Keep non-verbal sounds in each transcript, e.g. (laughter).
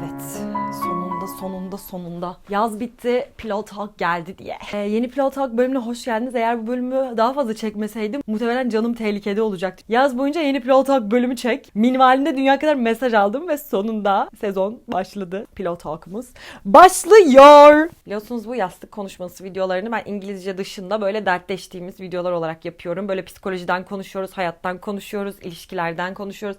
Evet. Sonunda sonunda sonunda. Yaz bitti. Pilot Talk geldi diye. Ee, yeni Pilot Talk bölümüne hoş geldiniz. Eğer bu bölümü daha fazla çekmeseydim muhtemelen canım tehlikede olacaktı. Yaz boyunca yeni Pilot Talk bölümü çek. Minvalinde dünya kadar mesaj aldım ve sonunda sezon başladı. Pilot Talk'umuz başlıyor. Biliyorsunuz bu yastık konuşması videolarını ben İngilizce dışında böyle dertleştiğimiz videolar olarak yapıyorum. Böyle psikolojiden konuşuyoruz, hayattan konuşuyoruz, ilişkilerden konuşuyoruz.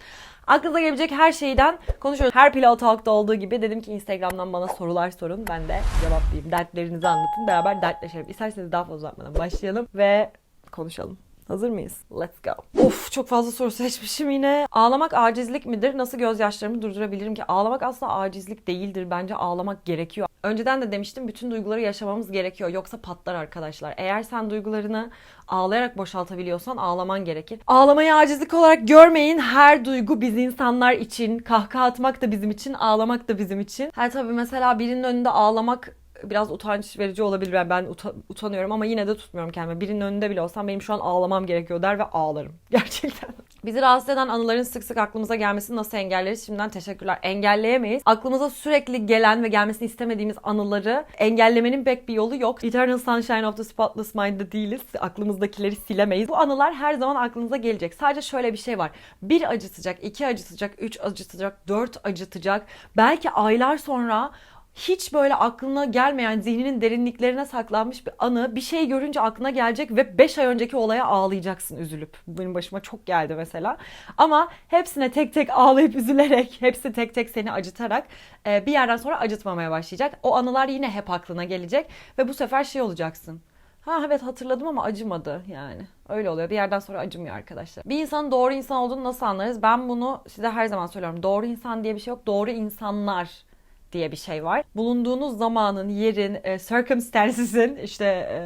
Aklınıza gelebilecek her şeyden konuşuyoruz. Her Pilot Talk'ta olduğu gibi dedim ki Instagram'dan bana sorular sorun. Ben de cevaplayayım. Dertlerinizi anlatın. Beraber dertleşelim. İsterseniz daha fazla uzatmadan başlayalım ve konuşalım. Hazır mıyız? Let's go. Of çok fazla soru seçmişim yine. Ağlamak acizlik midir? Nasıl gözyaşlarımı durdurabilirim ki? Ağlamak asla acizlik değildir. Bence ağlamak gerekiyor. Önceden de demiştim bütün duyguları yaşamamız gerekiyor. Yoksa patlar arkadaşlar. Eğer sen duygularını ağlayarak boşaltabiliyorsan ağlaman gerekir. Ağlamayı acizlik olarak görmeyin. Her duygu biz insanlar için. Kahkaha atmak da bizim için, ağlamak da bizim için. Ha tabii mesela birinin önünde ağlamak biraz utanç verici olabilir. Ben, ben uta- utanıyorum ama yine de tutmuyorum kendimi. Birinin önünde bile olsam benim şu an ağlamam gerekiyor der ve ağlarım. (laughs) Gerçekten. Bizi rahatsız eden anıların sık sık aklımıza gelmesini nasıl engelleriz? Şimdiden teşekkürler. Engelleyemeyiz. Aklımıza sürekli gelen ve gelmesini istemediğimiz anıları engellemenin pek bir yolu yok. Eternal Sunshine of the Spotless Mind'de değiliz. Aklımızdakileri silemeyiz. Bu anılar her zaman aklınıza gelecek. Sadece şöyle bir şey var. Bir acıtacak, iki acıtacak, üç acıtacak, dört acıtacak. Belki aylar sonra hiç böyle aklına gelmeyen zihninin derinliklerine saklanmış bir anı bir şey görünce aklına gelecek ve 5 ay önceki olaya ağlayacaksın üzülüp. Benim başıma çok geldi mesela. Ama hepsine tek tek ağlayıp üzülerek, hepsi tek tek seni acıtarak e, bir yerden sonra acıtmamaya başlayacak. O anılar yine hep aklına gelecek ve bu sefer şey olacaksın. Ha evet hatırladım ama acımadı yani. Öyle oluyor. Bir yerden sonra acımıyor arkadaşlar. Bir insanın doğru insan olduğunu nasıl anlarız? Ben bunu size her zaman söylüyorum. Doğru insan diye bir şey yok. Doğru insanlar diye bir şey var. Bulunduğunuz zamanın, yerin, e, circumstances'in işte e,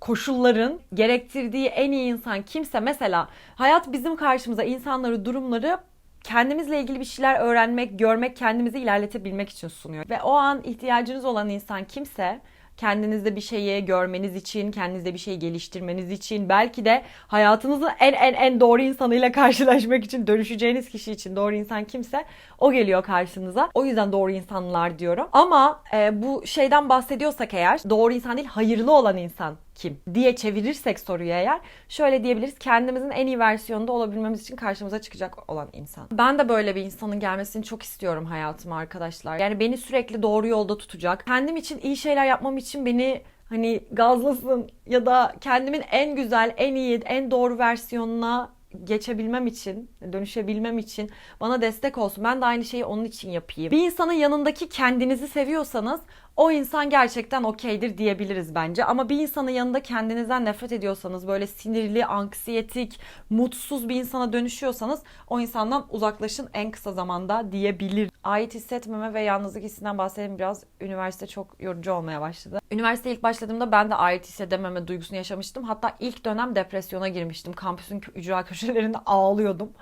koşulların gerektirdiği en iyi insan kimse mesela hayat bizim karşımıza insanları, durumları kendimizle ilgili bir şeyler öğrenmek, görmek, kendimizi ilerletebilmek için sunuyor. Ve o an ihtiyacınız olan insan kimse kendinizde bir şeyi görmeniz için, kendinizde bir şeyi geliştirmeniz için, belki de hayatınızın en en en doğru insanıyla (laughs) karşılaşmak için, dönüşeceğiniz kişi için doğru insan kimse o geliyor karşınıza. O yüzden doğru insanlar diyorum. Ama e, bu şeyden bahsediyorsak eğer doğru insan değil, hayırlı olan insan kim diye çevirirsek soruyu eğer şöyle diyebiliriz. Kendimizin en iyi versiyonunda olabilmemiz için karşımıza çıkacak olan insan. Ben de böyle bir insanın gelmesini çok istiyorum hayatıma arkadaşlar. Yani beni sürekli doğru yolda tutacak. Kendim için iyi şeyler yapmam için beni hani gazlasın ya da kendimin en güzel, en iyi, en doğru versiyonuna geçebilmem için, dönüşebilmem için bana destek olsun. Ben de aynı şeyi onun için yapayım. Bir insanın yanındaki kendinizi seviyorsanız o insan gerçekten okeydir diyebiliriz bence. Ama bir insanın yanında kendinizden nefret ediyorsanız, böyle sinirli, anksiyetik, mutsuz bir insana dönüşüyorsanız o insandan uzaklaşın en kısa zamanda diyebilir. Ait hissetmeme ve yalnızlık hissinden bahsedelim biraz. Üniversite çok yorucu olmaya başladı. Üniversite ilk başladığımda ben de ait hissedememe duygusunu yaşamıştım. Hatta ilk dönem depresyona girmiştim. Kampüsün ücra köşelerinde ağlıyordum.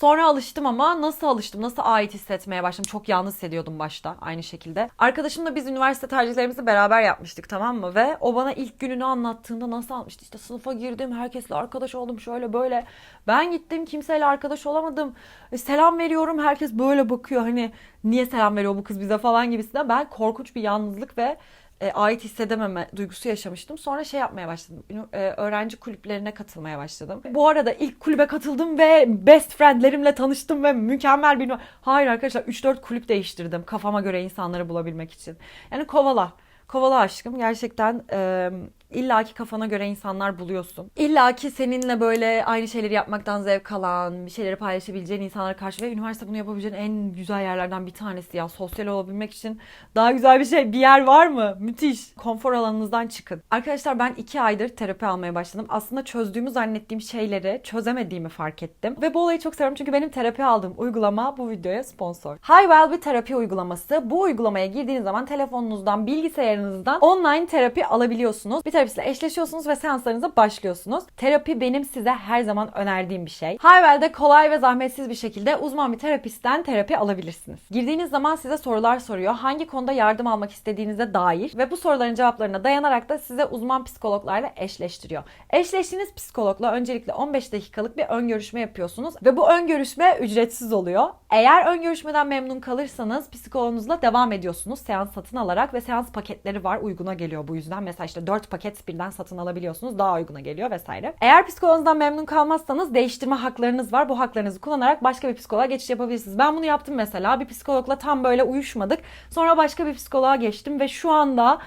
Sonra alıştım ama nasıl alıştım? Nasıl ait hissetmeye başladım? Çok yalnız hissediyordum başta aynı şekilde. Arkadaşımla biz üniversite tercihlerimizi beraber yapmıştık tamam mı? Ve o bana ilk gününü anlattığında nasıl almıştı? İşte sınıfa girdim, herkesle arkadaş oldum şöyle böyle. Ben gittim kimseyle arkadaş olamadım. E, selam veriyorum herkes böyle bakıyor hani niye selam veriyor bu kız bize falan gibisinden. Ben korkunç bir yalnızlık ve e, ait hissedememe duygusu yaşamıştım. Sonra şey yapmaya başladım. E, öğrenci kulüplerine katılmaya başladım. Bu arada ilk kulübe katıldım ve best friendlerimle tanıştım ve mükemmel bir... Hayır arkadaşlar 3-4 kulüp değiştirdim kafama göre insanları bulabilmek için. Yani kovala. Kovala aşkım. Gerçekten e, illaki kafana göre insanlar buluyorsun. İlla ki seninle böyle aynı şeyleri yapmaktan zevk alan, bir şeyleri paylaşabileceğin insanlara karşı ve üniversite bunu yapabileceğin en güzel yerlerden bir tanesi ya. Sosyal olabilmek için daha güzel bir şey, bir yer var mı? Müthiş. Konfor alanınızdan çıkın. Arkadaşlar ben iki aydır terapi almaya başladım. Aslında çözdüğümü zannettiğim şeyleri çözemediğimi fark ettim. Ve bu olayı çok seviyorum çünkü benim terapi aldığım uygulama bu videoya sponsor. Highwell bir terapi uygulaması. Bu uygulamaya girdiğiniz zaman telefonunuzdan, bilgisayarınızdan online terapi alabiliyorsunuz. Bir terapistle eşleşiyorsunuz ve seanslarınıza başlıyorsunuz. Terapi benim size her zaman önerdiğim bir şey. Hayvel'de kolay ve zahmetsiz bir şekilde uzman bir terapistten terapi alabilirsiniz. Girdiğiniz zaman size sorular soruyor. Hangi konuda yardım almak istediğinize dair ve bu soruların cevaplarına dayanarak da size uzman psikologlarla eşleştiriyor. Eşleştiğiniz psikologla öncelikle 15 dakikalık bir ön görüşme yapıyorsunuz ve bu ön görüşme ücretsiz oluyor. Eğer ön görüşmeden memnun kalırsanız psikologunuzla devam ediyorsunuz seans satın alarak ve seans paketleri var uyguna geliyor bu yüzden. Mesela işte 4 paket birden satın alabiliyorsunuz daha uyguna geliyor vesaire. Eğer psikologunuzdan memnun kalmazsanız değiştirme haklarınız var. Bu haklarınızı kullanarak başka bir psikoloğa geçiş yapabilirsiniz. Ben bunu yaptım mesela. Bir psikologla tam böyle uyuşmadık. Sonra başka bir psikoloğa geçtim ve şu anda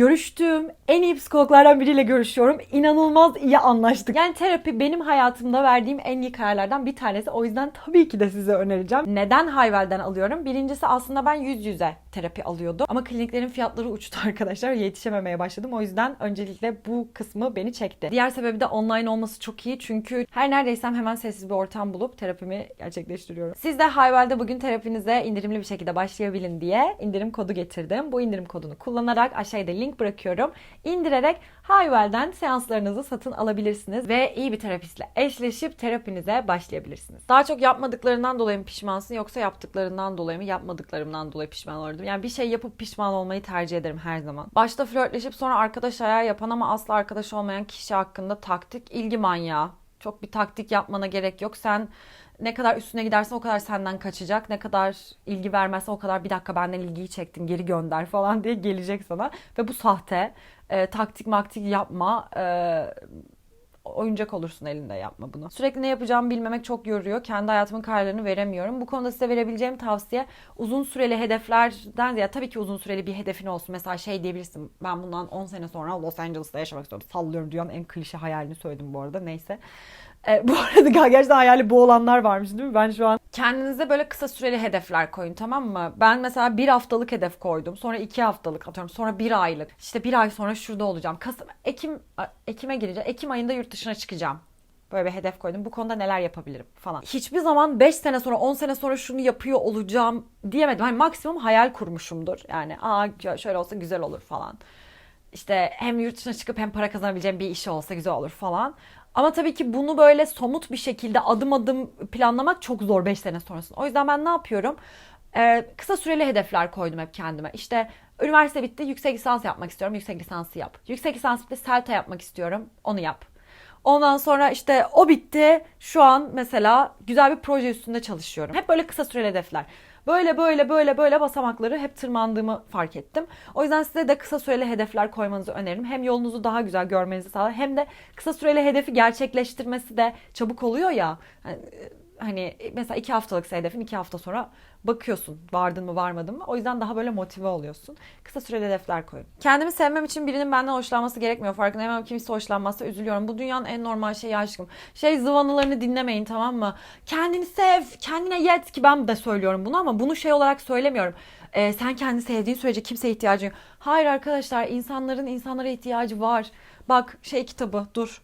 görüştüğüm en iyi psikologlardan biriyle görüşüyorum. İnanılmaz iyi anlaştık. Yani terapi benim hayatımda verdiğim en iyi kararlardan bir tanesi. O yüzden tabii ki de size önereceğim. Neden Hayvel'den alıyorum? Birincisi aslında ben yüz yüze terapi alıyordum. Ama kliniklerin fiyatları uçtu (laughs) arkadaşlar. Yetişememeye başladım. O yüzden öncelikle bu kısmı beni çekti. Diğer sebebi de online olması çok iyi. Çünkü her neredeysem hemen sessiz bir ortam bulup terapimi gerçekleştiriyorum. Siz de Hayvel'de bugün terapinize indirimli bir şekilde başlayabilin diye indirim kodu getirdim. Bu indirim kodunu kullanarak aşağıda link bırakıyorum. İndirerek Hayvel'den seanslarınızı satın alabilirsiniz ve iyi bir terapistle eşleşip terapinize başlayabilirsiniz. Daha çok yapmadıklarından dolayı mı pişmansın yoksa yaptıklarından dolayı mı yapmadıklarımdan dolayı pişman olurdum. Yani bir şey yapıp pişman olmayı tercih ederim her zaman. Başta flörtleşip sonra arkadaş ayağı yapan ama asla arkadaş olmayan kişi hakkında taktik ilgi manyağı. Çok bir taktik yapmana gerek yok. Sen ne kadar üstüne gidersen o kadar senden kaçacak. Ne kadar ilgi vermezsen o kadar bir dakika benden ilgiyi çektin geri gönder falan diye gelecek sana. Ve bu sahte. E, taktik maktik yapma. E, oyuncak olursun elinde yapma bunu. Sürekli ne yapacağımı bilmemek çok yoruyor. Kendi hayatımın kararlarını veremiyorum. Bu konuda size verebileceğim tavsiye uzun süreli hedeflerden ya tabii ki uzun süreli bir hedefin olsun. Mesela şey diyebilirsin. Ben bundan 10 sene sonra Los Angeles'ta yaşamak istiyorum. Sallıyorum dünyanın en klişe hayalini söyledim bu arada. Neyse. E, bu arada (laughs) gerçekten hayali bu olanlar varmış değil mi? Ben şu an kendinize böyle kısa süreli hedefler koyun tamam mı? Ben mesela bir haftalık hedef koydum. Sonra iki haftalık atıyorum. Sonra bir aylık. İşte bir ay sonra şurada olacağım. Kasım, Ekim, Ekim'e gireceğim. Ekim ayında yurt dışına çıkacağım. Böyle bir hedef koydum. Bu konuda neler yapabilirim falan. Hiçbir zaman 5 sene sonra 10 sene sonra şunu yapıyor olacağım diyemedim. Hani maksimum hayal kurmuşumdur. Yani aa şöyle olsa güzel olur falan. İşte hem yurt dışına çıkıp hem para kazanabileceğim bir iş olsa güzel olur falan. Ama tabii ki bunu böyle somut bir şekilde adım adım planlamak çok zor 5 sene sonrasında. O yüzden ben ne yapıyorum? Ee, kısa süreli hedefler koydum hep kendime. İşte üniversite bitti, yüksek lisans yapmak istiyorum. Yüksek lisansı yap. Yüksek lisans bitti, SELTA yapmak istiyorum. Onu yap. Ondan sonra işte o bitti. Şu an mesela güzel bir proje üstünde çalışıyorum. Hep böyle kısa süreli hedefler. Böyle böyle böyle böyle basamakları hep tırmandığımı fark ettim. O yüzden size de kısa süreli hedefler koymanızı öneririm. Hem yolunuzu daha güzel görmenizi sağlar hem de kısa süreli hedefi gerçekleştirmesi de çabuk oluyor ya. Hani, hani mesela iki haftalık hedefin iki hafta sonra bakıyorsun vardın mı varmadın mı. O yüzden daha böyle motive oluyorsun. Kısa süreli hedefler koyun. Kendimi sevmem için birinin benden hoşlanması gerekmiyor. Farkındayım ama kimse hoşlanmazsa üzülüyorum. Bu dünyanın en normal şeyi aşkım. Şey zıvanalarını dinlemeyin tamam mı? Kendini sev, kendine yet ki ben de söylüyorum bunu ama bunu şey olarak söylemiyorum. Ee, sen kendini sevdiğin sürece kimseye ihtiyacın yok. Hayır arkadaşlar insanların insanlara ihtiyacı var. Bak şey kitabı dur.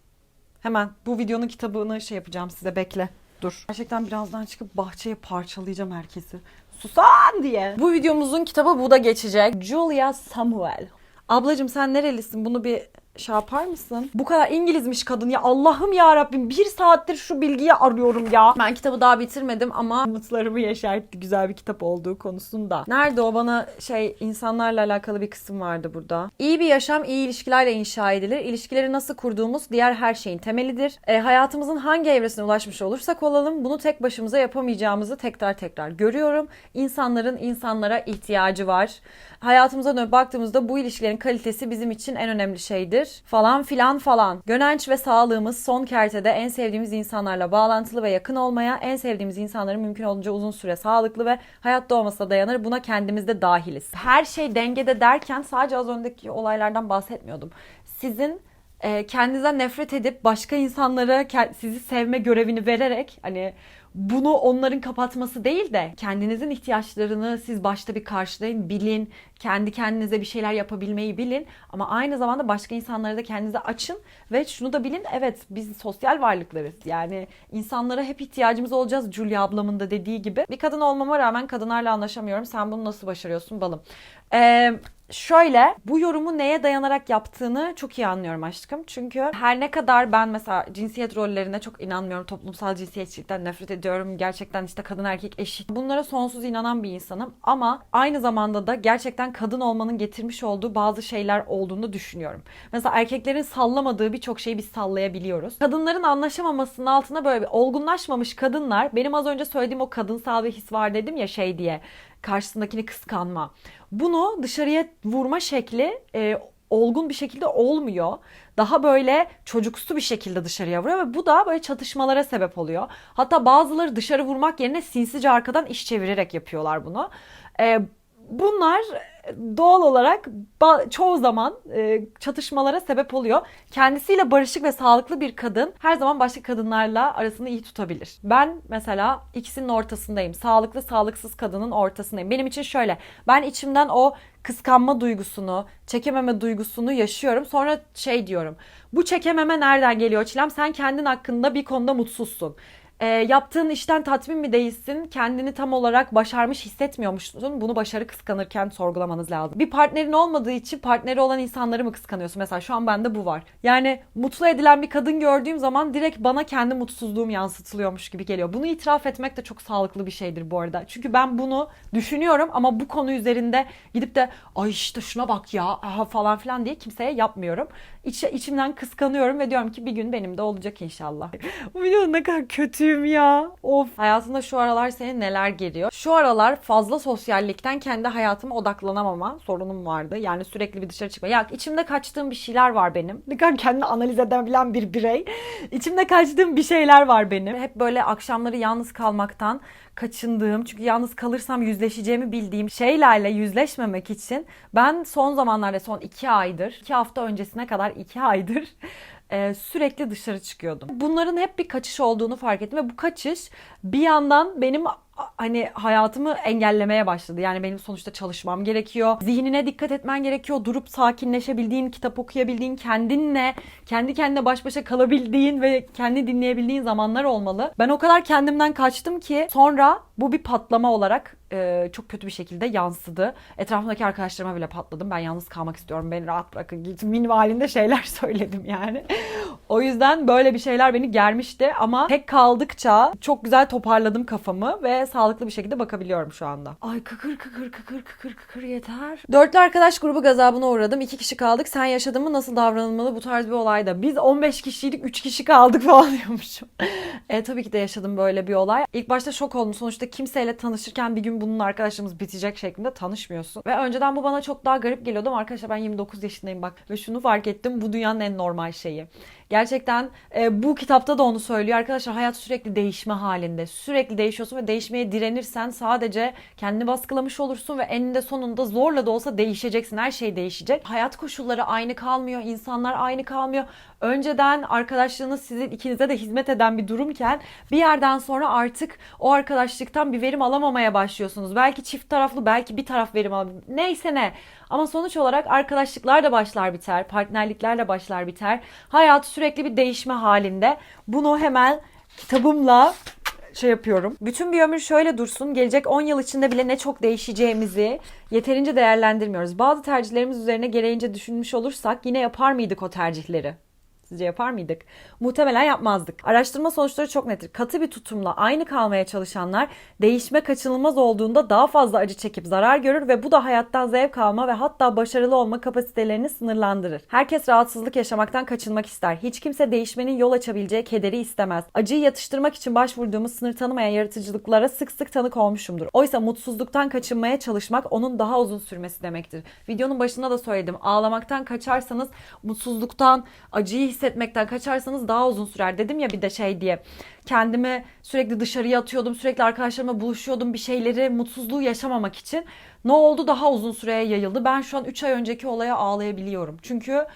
Hemen bu videonun kitabını şey yapacağım size bekle. Dur. Gerçekten birazdan çıkıp bahçeye parçalayacağım herkesi. Susan diye. Bu videomuzun kitabı bu da geçecek. Julia Samuel. Ablacım sen nerelisin? Bunu bir şey yapar mısın? Bu kadar İngilizmiş kadın ya Allah'ım ya Rabbim bir saattir şu bilgiyi arıyorum ya. Ben kitabı daha bitirmedim ama umutlarımı yeşertti güzel bir kitap olduğu konusunda. Nerede o bana şey insanlarla alakalı bir kısım vardı burada. İyi bir yaşam iyi ilişkilerle inşa edilir. İlişkileri nasıl kurduğumuz diğer her şeyin temelidir. E, hayatımızın hangi evresine ulaşmış olursak olalım bunu tek başımıza yapamayacağımızı tekrar tekrar görüyorum. İnsanların insanlara ihtiyacı var. Hayatımıza dönüp baktığımızda bu ilişkilerin kalitesi bizim için en önemli şeydir falan filan falan. Gönenç ve sağlığımız son kertede en sevdiğimiz insanlarla bağlantılı ve yakın olmaya, en sevdiğimiz insanların mümkün olduğunca uzun süre sağlıklı ve hayatta olmasına dayanır. Buna kendimiz de dahiliz. Her şey dengede derken sadece az önceki olaylardan bahsetmiyordum. Sizin e, kendinizden nefret edip başka insanlara sizi sevme görevini vererek hani bunu onların kapatması değil de kendinizin ihtiyaçlarını siz başta bir karşılayın, bilin, kendi kendinize bir şeyler yapabilmeyi bilin ama aynı zamanda başka insanlara da kendinize açın ve şunu da bilin evet biz sosyal varlıklarız. Yani insanlara hep ihtiyacımız olacağız Julia ablamın da dediği gibi. Bir kadın olmama rağmen kadınlarla anlaşamıyorum. Sen bunu nasıl başarıyorsun balım? Ee, Şöyle bu yorumu neye dayanarak yaptığını çok iyi anlıyorum aşkım. Çünkü her ne kadar ben mesela cinsiyet rollerine çok inanmıyorum. Toplumsal cinsiyetçilikten nefret ediyorum. Gerçekten işte kadın erkek eşit. Bunlara sonsuz inanan bir insanım. Ama aynı zamanda da gerçekten kadın olmanın getirmiş olduğu bazı şeyler olduğunu düşünüyorum. Mesela erkeklerin sallamadığı birçok şeyi biz sallayabiliyoruz. Kadınların anlaşamamasının altına böyle bir olgunlaşmamış kadınlar benim az önce söylediğim o kadınsal bir his var dedim ya şey diye karşısındakini kıskanma. Bunu dışarıya vurma şekli e, olgun bir şekilde olmuyor. Daha böyle çocuksu bir şekilde dışarıya vuruyor ve bu da böyle çatışmalara sebep oluyor. Hatta bazıları dışarı vurmak yerine sinsice arkadan iş çevirerek yapıyorlar bunu. E, bunlar doğal olarak çoğu zaman e, çatışmalara sebep oluyor. Kendisiyle barışık ve sağlıklı bir kadın her zaman başka kadınlarla arasını iyi tutabilir. Ben mesela ikisinin ortasındayım. Sağlıklı sağlıksız kadının ortasındayım. Benim için şöyle. Ben içimden o kıskanma duygusunu, çekememe duygusunu yaşıyorum. Sonra şey diyorum. Bu çekememe nereden geliyor Çilem? Sen kendin hakkında bir konuda mutsuzsun e, yaptığın işten tatmin mi değilsin? Kendini tam olarak başarmış hissetmiyormuşsun. Bunu başarı kıskanırken sorgulamanız lazım. Bir partnerin olmadığı için partneri olan insanları mı kıskanıyorsun? Mesela şu an bende bu var. Yani mutlu edilen bir kadın gördüğüm zaman direkt bana kendi mutsuzluğum yansıtılıyormuş gibi geliyor. Bunu itiraf etmek de çok sağlıklı bir şeydir bu arada. Çünkü ben bunu düşünüyorum ama bu konu üzerinde gidip de ay işte şuna bak ya aha falan filan diye kimseye yapmıyorum. İç, içimden kıskanıyorum ve diyorum ki bir gün benim de olacak inşallah. (laughs) bu video ne kadar kötüyüm ya. Of. Hayatında şu aralar senin neler geliyor? Şu aralar fazla sosyallikten kendi hayatıma odaklanamama sorunum vardı. Yani sürekli bir dışarı çıkma. Ya içimde kaçtığım bir şeyler var benim. Ne kadar kendini analiz edebilen bir birey. İçimde kaçtığım bir şeyler var benim. Hep böyle akşamları yalnız kalmaktan kaçındığım çünkü yalnız kalırsam yüzleşeceğimi bildiğim şeylerle yüzleşmemek için ben son zamanlarda son iki aydır iki hafta öncesine kadar iki aydır e, sürekli dışarı çıkıyordum. Bunların hep bir kaçış olduğunu fark ettim ve bu kaçış bir yandan benim hani hayatımı engellemeye başladı. Yani benim sonuçta çalışmam gerekiyor. Zihnine dikkat etmen gerekiyor. Durup sakinleşebildiğin, kitap okuyabildiğin, kendinle, kendi kendine baş başa kalabildiğin ve kendi dinleyebildiğin zamanlar olmalı. Ben o kadar kendimden kaçtım ki sonra bu bir patlama olarak e, çok kötü bir şekilde yansıdı. Etrafımdaki arkadaşlarıma bile patladım. Ben yalnız kalmak istiyorum. Beni rahat bırakın. Git minvalinde şeyler (laughs) söyledim yani. o yüzden böyle bir şeyler beni germişti ama tek kaldıkça çok güzel toparladım kafamı ve sağlıklı bir şekilde bakabiliyorum şu anda. Ay kıkır kıkır kıkır kıkır kıkır yeter. Dörtlü arkadaş grubu gazabına uğradım. İki kişi kaldık. Sen yaşadın mı? Nasıl davranılmalı bu tarz bir olayda? Biz 15 kişiydik. 3 kişi kaldık (laughs) falan diyormuşum. e, tabii ki de yaşadım böyle bir olay. İlk başta şok oldum. Sonuçta kimseyle tanışırken bir gün bunun arkadaşlığımız bitecek şeklinde tanışmıyorsun. Ve önceden bu bana çok daha garip geliyordu arkadaşlar ben 29 yaşındayım bak. Ve şunu fark ettim. Bu dünyanın en normal şeyi. Gerçekten e, bu kitapta da onu söylüyor. Arkadaşlar hayat sürekli değişme halinde. Sürekli değişiyorsun ve değişmeye direnirsen sadece kendini baskılamış olursun ve eninde sonunda zorla da olsa değişeceksin. Her şey değişecek. Hayat koşulları aynı kalmıyor. insanlar aynı kalmıyor. Önceden arkadaşlığınız sizin ikinize de hizmet eden bir durumken bir yerden sonra artık o arkadaşlıktan bir verim alamamaya başlıyorsunuz. Belki çift taraflı, belki bir taraf verim alabilir. Neyse ne. Ama sonuç olarak arkadaşlıklar da başlar biter, partnerlikler başlar biter. Hayat sürekli bir değişme halinde. Bunu hemen kitabımla şey yapıyorum. Bütün bir ömür şöyle dursun. Gelecek 10 yıl içinde bile ne çok değişeceğimizi yeterince değerlendirmiyoruz. Bazı tercihlerimiz üzerine gereğince düşünmüş olursak yine yapar mıydık o tercihleri? Sizce yapar mıydık? Muhtemelen yapmazdık. Araştırma sonuçları çok nettir. Katı bir tutumla aynı kalmaya çalışanlar değişme kaçınılmaz olduğunda daha fazla acı çekip zarar görür ve bu da hayattan zevk alma ve hatta başarılı olma kapasitelerini sınırlandırır. Herkes rahatsızlık yaşamaktan kaçınmak ister. Hiç kimse değişmenin yol açabileceği kederi istemez. Acıyı yatıştırmak için başvurduğumuz sınır tanımayan yaratıcılıklara sık sık tanık olmuşumdur. Oysa mutsuzluktan kaçınmaya çalışmak onun daha uzun sürmesi demektir. Videonun başında da söyledim. Ağlamaktan kaçarsanız mutsuzluktan, acıyı hissetmekten kaçarsanız daha uzun sürer. Dedim ya bir de şey diye. Kendimi sürekli dışarıya atıyordum. Sürekli arkadaşlarımla buluşuyordum bir şeyleri mutsuzluğu yaşamamak için. Ne oldu? Daha uzun süreye yayıldı. Ben şu an 3 ay önceki olaya ağlayabiliyorum. Çünkü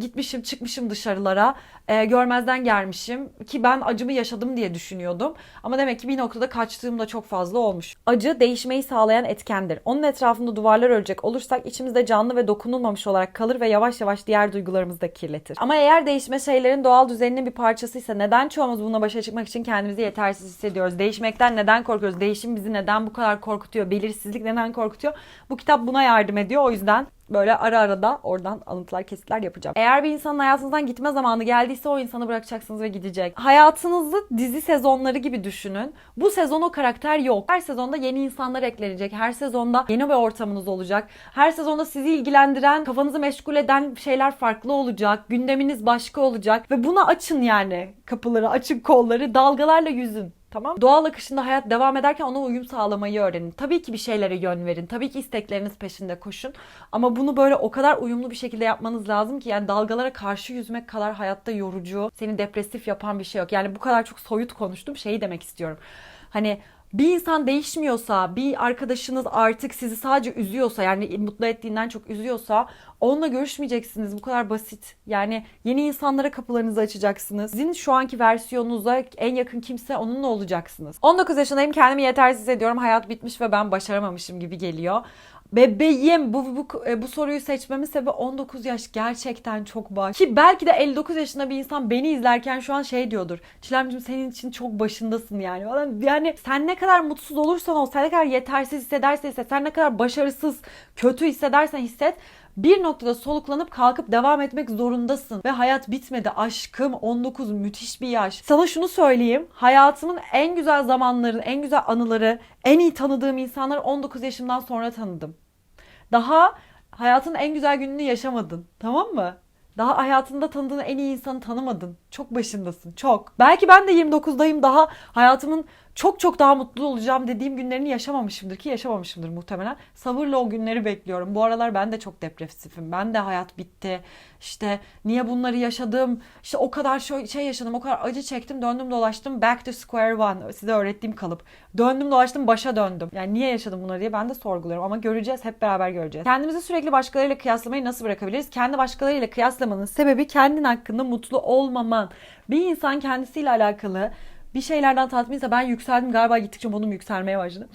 gitmişim çıkmışım dışarılara e, görmezden gelmişim ki ben acımı yaşadım diye düşünüyordum ama demek ki bir noktada kaçtığım da çok fazla olmuş. Acı değişmeyi sağlayan etkendir. Onun etrafında duvarlar örecek olursak içimizde canlı ve dokunulmamış olarak kalır ve yavaş yavaş diğer duygularımızı da kirletir. Ama eğer değişme şeylerin doğal düzeninin bir parçasıysa neden çoğumuz bununla başa çıkmak için kendimizi yetersiz hissediyoruz? Değişmekten neden korkuyoruz? Değişim bizi neden bu kadar korkutuyor? Belirsizlik neden korkutuyor? Bu kitap buna yardım ediyor. O yüzden Böyle ara ara da oradan alıntılar kesitler yapacağım. Eğer bir insanın hayatınızdan gitme zamanı geldiyse o insanı bırakacaksınız ve gidecek. Hayatınızı dizi sezonları gibi düşünün. Bu sezon o karakter yok. Her sezonda yeni insanlar eklenecek. Her sezonda yeni bir ortamınız olacak. Her sezonda sizi ilgilendiren, kafanızı meşgul eden şeyler farklı olacak. Gündeminiz başka olacak. Ve buna açın yani kapıları, açın kolları, dalgalarla yüzün. Tamam. Doğal akışında hayat devam ederken ona uyum sağlamayı öğrenin. Tabii ki bir şeylere yön verin. Tabii ki istekleriniz peşinde koşun. Ama bunu böyle o kadar uyumlu bir şekilde yapmanız lazım ki yani dalgalara karşı yüzmek kadar hayatta yorucu, seni depresif yapan bir şey yok. Yani bu kadar çok soyut konuştum. Şeyi demek istiyorum. Hani bir insan değişmiyorsa, bir arkadaşınız artık sizi sadece üzüyorsa yani mutlu ettiğinden çok üzüyorsa onunla görüşmeyeceksiniz. Bu kadar basit. Yani yeni insanlara kapılarınızı açacaksınız. Sizin şu anki versiyonunuza en yakın kimse onunla olacaksınız. 19 yaşındayım. Kendimi yetersiz hissediyorum. Hayat bitmiş ve ben başaramamışım gibi geliyor. Bebeğim bu, bu, bu soruyu seçmemin sebebi 19 yaş gerçekten çok baş. Ki belki de 59 yaşında bir insan beni izlerken şu an şey diyordur. Çilemcim senin için çok başındasın yani. Falan. Yani sen ne kadar mutsuz olursan ol, sen ne kadar yetersiz hissedersen hisset, sen ne kadar başarısız, kötü hissedersen hisset bir noktada soluklanıp kalkıp devam etmek zorundasın. Ve hayat bitmedi. Aşkım 19 müthiş bir yaş. Sana şunu söyleyeyim. Hayatımın en güzel zamanları, en güzel anıları, en iyi tanıdığım insanları 19 yaşımdan sonra tanıdım. Daha hayatın en güzel gününü yaşamadın. Tamam mı? Daha hayatında tanıdığın en iyi insanı tanımadın. Çok başındasın. Çok. Belki ben de 29'dayım. Daha hayatımın çok çok daha mutlu olacağım dediğim günlerini yaşamamışımdır ki yaşamamışımdır muhtemelen. Sabırla o günleri bekliyorum. Bu aralar ben de çok depresifim. Ben de hayat bitti. İşte niye bunları yaşadım? İşte o kadar şey yaşadım, o kadar acı çektim, döndüm dolaştım. Back to square one. Size öğrettiğim kalıp. Döndüm dolaştım, başa döndüm. Yani niye yaşadım bunları diye ben de sorguluyorum ama göreceğiz, hep beraber göreceğiz. Kendimizi sürekli başkalarıyla kıyaslamayı nasıl bırakabiliriz? Kendi başkalarıyla kıyaslamanın sebebi kendin hakkında mutlu olmaman. Bir insan kendisiyle alakalı bir şeylerden tatminse ben yükseldim galiba gittikçe modum yükselmeye başladı.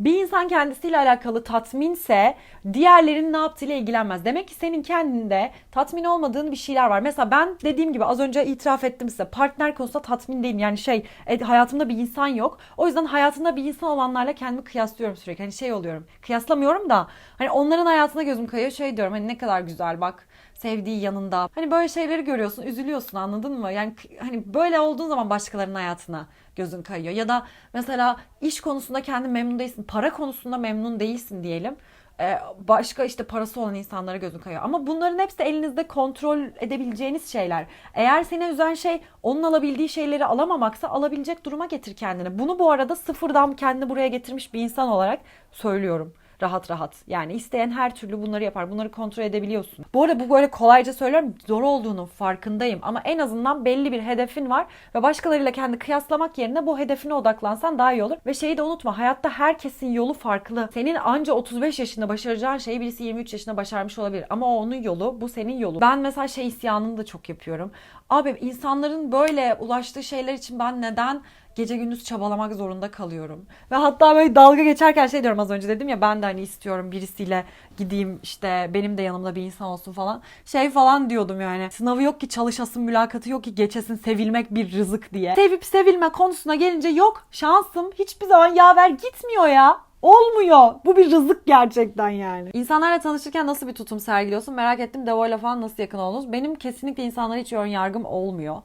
Bir insan kendisiyle alakalı tatminse diğerlerinin ne yaptığıyla ilgilenmez. Demek ki senin kendinde tatmin olmadığın bir şeyler var. Mesela ben dediğim gibi az önce itiraf ettim size. Partner konusunda tatmin değilim. Yani şey e, hayatımda bir insan yok. O yüzden hayatımda bir insan olanlarla kendimi kıyaslıyorum sürekli. Hani şey oluyorum. Kıyaslamıyorum da hani onların hayatına gözüm kayıyor. Şey diyorum hani ne kadar güzel bak sevdiği yanında. Hani böyle şeyleri görüyorsun, üzülüyorsun anladın mı? Yani hani böyle olduğun zaman başkalarının hayatına gözün kayıyor. Ya da mesela iş konusunda kendi memnun değilsin, para konusunda memnun değilsin diyelim ee, başka işte parası olan insanlara gözün kayıyor. Ama bunların hepsi elinizde kontrol edebileceğiniz şeyler. Eğer seni üzen şey onun alabildiği şeyleri alamamaksa alabilecek duruma getir kendini. Bunu bu arada sıfırdan kendini buraya getirmiş bir insan olarak söylüyorum rahat rahat. Yani isteyen her türlü bunları yapar. Bunları kontrol edebiliyorsun. Bu arada bu böyle kolayca söylüyorum. Zor olduğunun farkındayım. Ama en azından belli bir hedefin var. Ve başkalarıyla kendi kıyaslamak yerine bu hedefine odaklansan daha iyi olur. Ve şeyi de unutma. Hayatta herkesin yolu farklı. Senin anca 35 yaşında başaracağın şeyi birisi 23 yaşında başarmış olabilir. Ama o onun yolu. Bu senin yolu. Ben mesela şey isyanını da çok yapıyorum. Abi insanların böyle ulaştığı şeyler için ben neden gece gündüz çabalamak zorunda kalıyorum. Ve hatta böyle dalga geçerken şey diyorum az önce dedim ya ben de hani istiyorum birisiyle gideyim işte benim de yanımda bir insan olsun falan. Şey falan diyordum yani sınavı yok ki çalışasın mülakatı yok ki geçesin sevilmek bir rızık diye. Sevip sevilme konusuna gelince yok şansım hiçbir zaman yaver gitmiyor ya. Olmuyor. Bu bir rızık gerçekten yani. İnsanlarla tanışırken nasıl bir tutum sergiliyorsun merak ettim. Devo'yla falan nasıl yakın oldunuz? Benim kesinlikle insanlara hiç ön yargım olmuyor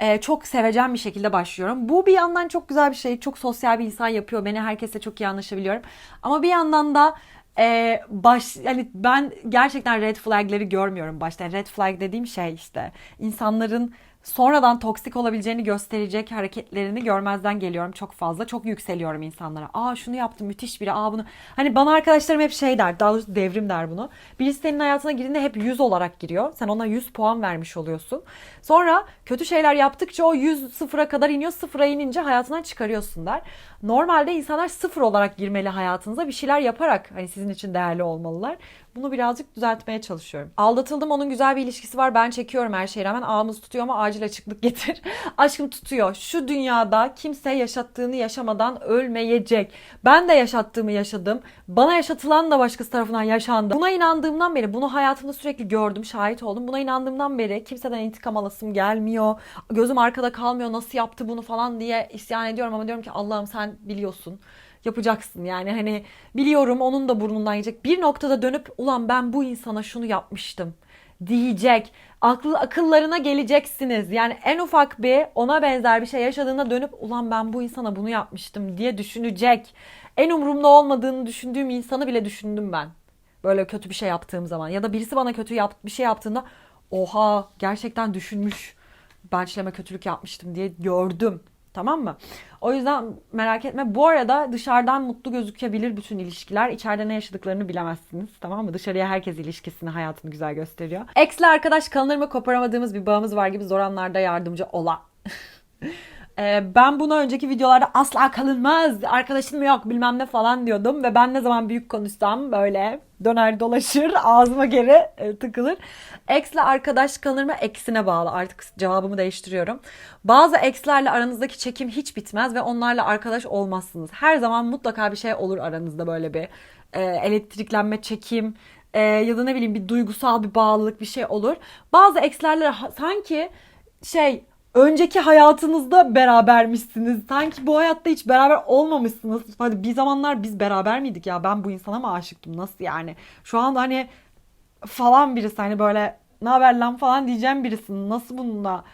e, çok sevecen bir şekilde başlıyorum. Bu bir yandan çok güzel bir şey. Çok sosyal bir insan yapıyor. Beni herkesle çok iyi anlaşabiliyorum. Ama bir yandan da e, baş yani ben gerçekten red flag'leri görmüyorum başta. Red flag dediğim şey işte insanların sonradan toksik olabileceğini gösterecek hareketlerini görmezden geliyorum çok fazla. Çok yükseliyorum insanlara. Aa şunu yaptım müthiş biri. Aa bunu. Hani bana arkadaşlarım hep şey der. Daha doğrusu devrim der bunu. Birisi senin hayatına girdiğinde hep 100 olarak giriyor. Sen ona 100 puan vermiş oluyorsun. Sonra kötü şeyler yaptıkça o 100 sıfıra kadar iniyor. Sıfıra inince hayatından çıkarıyorsun der. Normalde insanlar sıfır olarak girmeli hayatınıza. Bir şeyler yaparak hani sizin için değerli olmalılar. Bunu birazcık düzeltmeye çalışıyorum. Aldatıldım onun güzel bir ilişkisi var. Ben çekiyorum her şeye rağmen. Ağımız tutuyor ama acil açıklık (laughs) getir. Aşkım tutuyor. Şu dünyada kimse yaşattığını yaşamadan ölmeyecek. Ben de yaşattığımı yaşadım. Bana yaşatılan da başkası tarafından yaşandı. Buna inandığımdan beri, bunu hayatımda sürekli gördüm, şahit oldum. Buna inandığımdan beri kimseden intikam alasım gelmiyor. Gözüm arkada kalmıyor. Nasıl yaptı bunu falan diye isyan ediyorum ama diyorum ki Allah'ım sen biliyorsun yapacaksın. Yani hani biliyorum onun da burnundan yiyecek. Bir noktada dönüp ulan ben bu insana şunu yapmıştım diyecek. Aklı akıllarına geleceksiniz. Yani en ufak bir ona benzer bir şey yaşadığında dönüp ulan ben bu insana bunu yapmıştım diye düşünecek. En umurumda olmadığını düşündüğüm insanı bile düşündüm ben. Böyle kötü bir şey yaptığım zaman ya da birisi bana kötü yap bir şey yaptığında oha gerçekten düşünmüş. Ben Çilem'e kötülük yapmıştım diye gördüm. Tamam mı? O yüzden merak etme. Bu arada dışarıdan mutlu gözükebilir bütün ilişkiler. İçeride ne yaşadıklarını bilemezsiniz. Tamam mı? Dışarıya herkes ilişkisini, hayatını güzel gösteriyor. Ex'le arkadaş kalınır mı koparamadığımız bir bağımız var gibi zor anlarda yardımcı olan. (laughs) Ee, ben bunu önceki videolarda asla kalınmaz, arkadaşın mı yok bilmem ne falan diyordum. Ve ben ne zaman büyük konuşsam böyle döner dolaşır, ağzıma geri e, tıkılır. Ex'le arkadaş kalır mı? Eksine bağlı. Artık cevabımı değiştiriyorum. Bazı ex'lerle aranızdaki çekim hiç bitmez ve onlarla arkadaş olmazsınız. Her zaman mutlaka bir şey olur aranızda böyle bir e, elektriklenme, çekim e, ya da ne bileyim bir duygusal bir bağlılık bir şey olur. Bazı ex'lerle sanki şey önceki hayatınızda berabermişsiniz. Sanki bu hayatta hiç beraber olmamışsınız. Hadi bir zamanlar biz beraber miydik ya? Ben bu insana mı aşıktım? Nasıl yani? Şu anda hani falan birisi hani böyle ne haber lan falan diyeceğim birisi. Nasıl bununla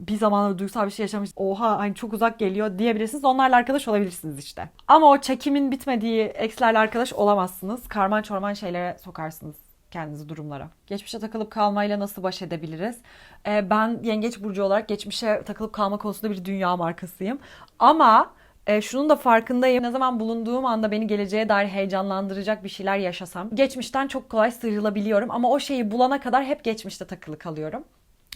bir zamanlar duygusal bir şey yaşamış. Oha hani çok uzak geliyor diyebilirsiniz. Onlarla arkadaş olabilirsiniz işte. Ama o çekimin bitmediği ekslerle arkadaş olamazsınız. Karman çorman şeylere sokarsınız kendinizi durumlara. Geçmişe takılıp kalmayla nasıl baş edebiliriz? Ee, ben yengeç burcu olarak geçmişe takılıp kalma konusunda bir dünya markasıyım. Ama e, şunun da farkındayım. Ne zaman bulunduğum anda beni geleceğe dair heyecanlandıracak bir şeyler yaşasam geçmişten çok kolay sıyrılabiliyorum ama o şeyi bulana kadar hep geçmişte takılı kalıyorum.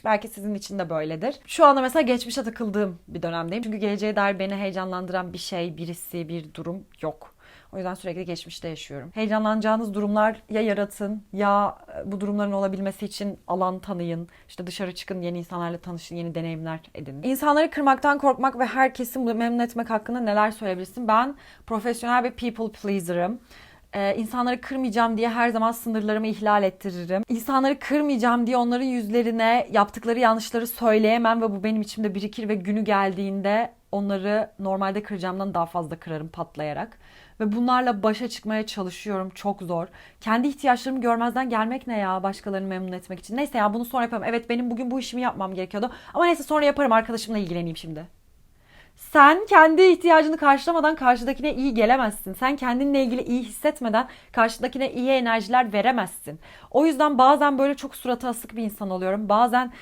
Belki sizin için de böyledir. Şu anda mesela geçmişe takıldığım bir dönemdeyim. Çünkü geleceğe dair beni heyecanlandıran bir şey, birisi, bir durum yok. O yüzden sürekli geçmişte yaşıyorum. Heyecanlanacağınız durumlar ya yaratın ya bu durumların olabilmesi için alan tanıyın. İşte dışarı çıkın, yeni insanlarla tanışın, yeni deneyimler edinin. İnsanları kırmaktan korkmak ve herkesi memnun etmek hakkında neler söyleyebilirsin? Ben profesyonel bir people pleaser'ım. Ee, insanları kırmayacağım diye her zaman sınırlarımı ihlal ettiririm. İnsanları kırmayacağım diye onların yüzlerine yaptıkları yanlışları söyleyemem ve bu benim içimde birikir ve günü geldiğinde onları normalde kıracağımdan daha fazla kırarım patlayarak. Ve bunlarla başa çıkmaya çalışıyorum. Çok zor. Kendi ihtiyaçlarımı görmezden gelmek ne ya başkalarını memnun etmek için. Neyse ya bunu sonra yaparım. Evet benim bugün bu işimi yapmam gerekiyordu. Ama neyse sonra yaparım arkadaşımla ilgileneyim şimdi. Sen kendi ihtiyacını karşılamadan karşıdakine iyi gelemezsin. Sen kendinle ilgili iyi hissetmeden karşıdakine iyi enerjiler veremezsin. O yüzden bazen böyle çok suratı asık bir insan oluyorum. Bazen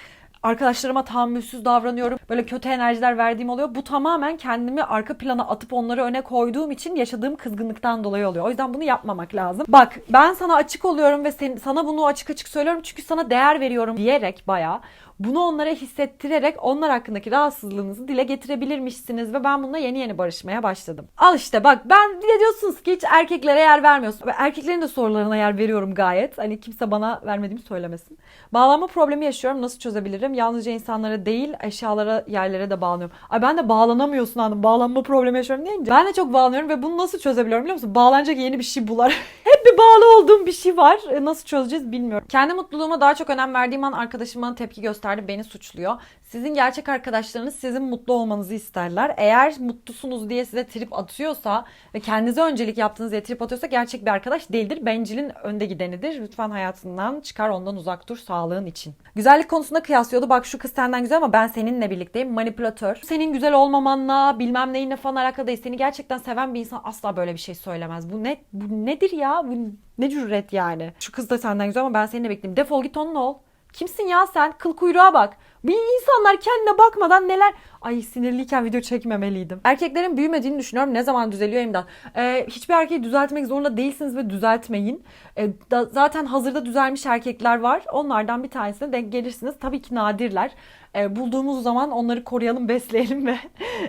arkadaşlarıma tahammülsüz davranıyorum. Böyle kötü enerjiler verdiğim oluyor. Bu tamamen kendimi arka plana atıp onları öne koyduğum için yaşadığım kızgınlıktan dolayı oluyor. O yüzden bunu yapmamak lazım. Bak ben sana açık oluyorum ve sen, sana bunu açık açık söylüyorum çünkü sana değer veriyorum diyerek bayağı bunu onlara hissettirerek onlar hakkındaki rahatsızlığınızı dile getirebilirmişsiniz ve ben bununla yeni yeni barışmaya başladım. Al işte bak ben bir diyorsunuz ki hiç erkeklere yer vermiyorsun. Ve erkeklerin de sorularına yer veriyorum gayet. Hani kimse bana vermediğimi söylemesin. Bağlanma problemi yaşıyorum. Nasıl çözebilirim? Yalnızca insanlara değil eşyalara, yerlere de bağlanıyorum. Ay ben de bağlanamıyorsun hanım. Bağlanma problemi yaşıyorum deyince. Ben de çok bağlanıyorum ve bunu nasıl çözebiliyorum biliyor musun? Bağlanacak yeni bir şey bular. (laughs) Hep bir bağlı olduğum bir şey var. E, Nasıl çözeceğiz bilmiyorum. Kendi mutluluğuma daha çok önem verdiğim an arkadaşım bana tepki gösterdi. Beni suçluyor. Sizin gerçek arkadaşlarınız sizin mutlu olmanızı isterler. Eğer mutlusunuz diye size trip atıyorsa ve kendinize öncelik yaptığınız diye trip atıyorsa gerçek bir arkadaş değildir. Bencilin önde gidenidir. Lütfen hayatından çıkar ondan uzak dur sağlığın için. Güzellik konusunda kıyaslıyordu. Bak şu kız senden güzel ama ben seninle birlikteyim. Manipülatör. Senin güzel olmamanla bilmem neyinle falan alakalı. Seni gerçekten seven bir insan asla böyle bir şey söylemez. Bu ne? Bu nedir ya? Bu ne cüret yani? Şu kız da senden güzel ama ben seninle birlikteyim. Defol git onunla ol. Kimsin ya sen? Kıl kuyruğa bak. Bir insanlar kendine bakmadan neler... Ay sinirliyken video çekmemeliydim. Erkeklerin büyümediğini düşünüyorum. Ne zaman düzeliyor imdat. Ee, hiçbir erkeği düzeltmek zorunda değilsiniz ve düzeltmeyin. Ee, da, zaten hazırda düzelmiş erkekler var. Onlardan bir tanesine denk gelirsiniz. Tabii ki nadirler. Ee, bulduğumuz zaman onları koruyalım, (laughs) besleyelim ve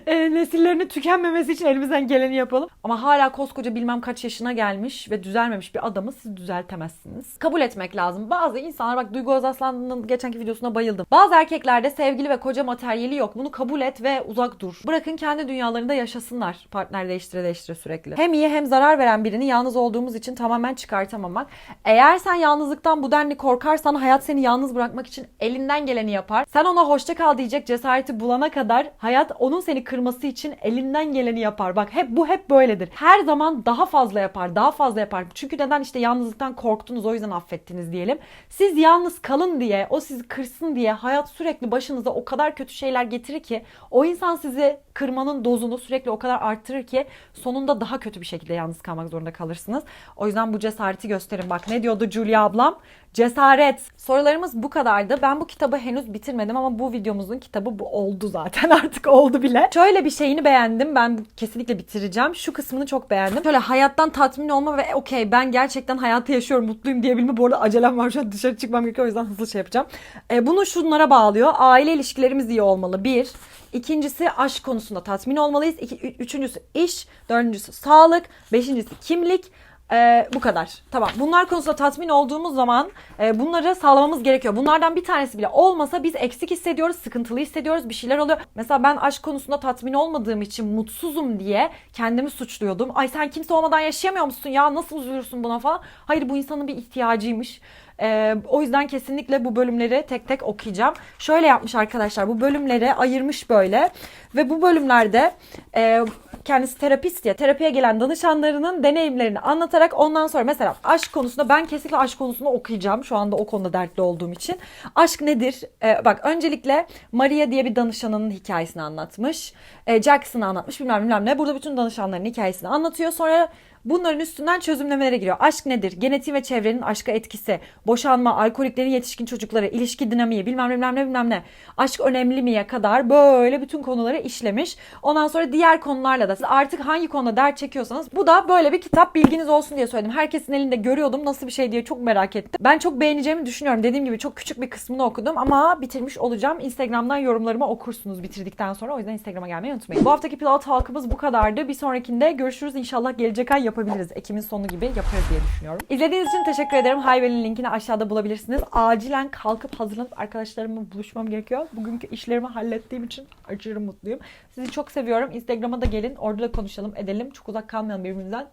e, nesillerinin tükenmemesi için elimizden geleni yapalım. Ama hala koskoca bilmem kaç yaşına gelmiş ve düzelmemiş bir adamı siz düzeltemezsiniz. Kabul etmek lazım. Bazı insanlar bak Duygu Özaslan'ın geçenki videosuna bayıldım. Bazı erkekler Erkeklerde sevgili ve koca materyali yok. Bunu kabul et ve uzak dur. Bırakın kendi dünyalarında yaşasınlar. Partner değiştire değiştire sürekli. Hem iyi hem zarar veren birini yalnız olduğumuz için tamamen çıkartamamak. Eğer sen yalnızlıktan bu denli korkarsan hayat seni yalnız bırakmak için elinden geleni yapar. Sen ona hoşça kal diyecek cesareti bulana kadar hayat onun seni kırması için elinden geleni yapar. Bak hep bu hep böyledir. Her zaman daha fazla yapar, daha fazla yapar. Çünkü neden işte yalnızlıktan korktunuz o yüzden affettiniz diyelim. Siz yalnız kalın diye, o sizi kırsın diye hayat sürekli başınıza o kadar kötü şeyler getirir ki o insan sizi kırmanın dozunu sürekli o kadar arttırır ki sonunda daha kötü bir şekilde yalnız kalmak zorunda kalırsınız. O yüzden bu cesareti gösterin. Bak ne diyordu Julia ablam? Cesaret. Sorularımız bu kadardı. Ben bu kitabı henüz bitirmedim ama bu videomuzun kitabı bu oldu zaten (laughs) artık oldu bile. Şöyle bir şeyini beğendim. Ben kesinlikle bitireceğim. Şu kısmını çok beğendim. Şöyle hayattan tatmin olma ve okey ben gerçekten hayatı yaşıyorum mutluyum diyebilme. Bu arada acelem var şu an dışarı çıkmam gerekiyor o yüzden hızlı şey yapacağım. E, bunu şunlara bağlıyor. Aile ilişkilerimiz iyi olmalı. Bir. İkincisi aşk konusunda tatmin olmalıyız. İki, üçüncüsü iş. Dördüncüsü sağlık. Beşincisi kimlik. Ee, bu kadar. Tamam. Bunlar konusunda tatmin olduğumuz zaman e, bunları sağlamamız gerekiyor. Bunlardan bir tanesi bile olmasa biz eksik hissediyoruz, sıkıntılı hissediyoruz, bir şeyler oluyor. Mesela ben aşk konusunda tatmin olmadığım için mutsuzum diye kendimi suçluyordum. Ay sen kimse olmadan yaşayamıyor musun ya? Nasıl üzülürsün buna falan? Hayır bu insanın bir ihtiyacıymış. Ee, o yüzden kesinlikle bu bölümleri tek tek okuyacağım. Şöyle yapmış arkadaşlar. Bu bölümleri ayırmış böyle. Ve bu bölümlerde e, kendisi terapist ya terapiye gelen danışanlarının deneyimlerini anlatarak ondan sonra mesela aşk konusunda ben kesinlikle aşk konusunda okuyacağım. Şu anda o konuda dertli olduğum için. Aşk nedir? Ee, bak öncelikle Maria diye bir danışanının hikayesini anlatmış. Ee, Jackson'ı anlatmış bilmem bilmem ne. Burada bütün danışanların hikayesini anlatıyor. Sonra Bunların üstünden çözümlemelere giriyor. Aşk nedir? Genetiği ve çevrenin aşka etkisi, boşanma, alkoliklerin yetişkin çocukları, ilişki dinamiği, bilmem ne bilmem ne bilmem ne. Aşk önemli miye kadar böyle bütün konuları işlemiş. Ondan sonra diğer konularla da siz artık hangi konuda dert çekiyorsanız bu da böyle bir kitap bilginiz olsun diye söyledim. Herkesin elinde görüyordum nasıl bir şey diye çok merak ettim. Ben çok beğeneceğimi düşünüyorum. Dediğim gibi çok küçük bir kısmını okudum ama bitirmiş olacağım. Instagram'dan yorumlarımı okursunuz bitirdikten sonra. O yüzden Instagram'a gelmeyi unutmayın. Bu haftaki pilot halkımız bu kadardı. Bir sonrakinde görüşürüz. İnşallah gelecek ay yapabiliriz. Ekim'in sonu gibi yaparız diye düşünüyorum. İzlediğiniz için teşekkür ederim. Hayvel'in linkini aşağıda bulabilirsiniz. Acilen kalkıp hazırlanıp arkadaşlarımla buluşmam gerekiyor. Bugünkü işlerimi hallettiğim için aşırı mutluyum. Sizi çok seviyorum. Instagram'a da gelin. Orada da konuşalım, edelim. Çok uzak kalmayalım birbirimizden.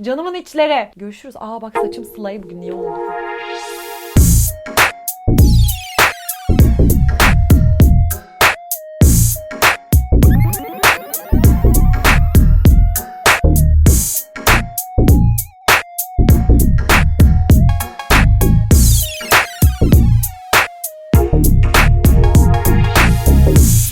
Canımın içleri. Görüşürüz. Aa bak saçım sılay bugün niye oldu?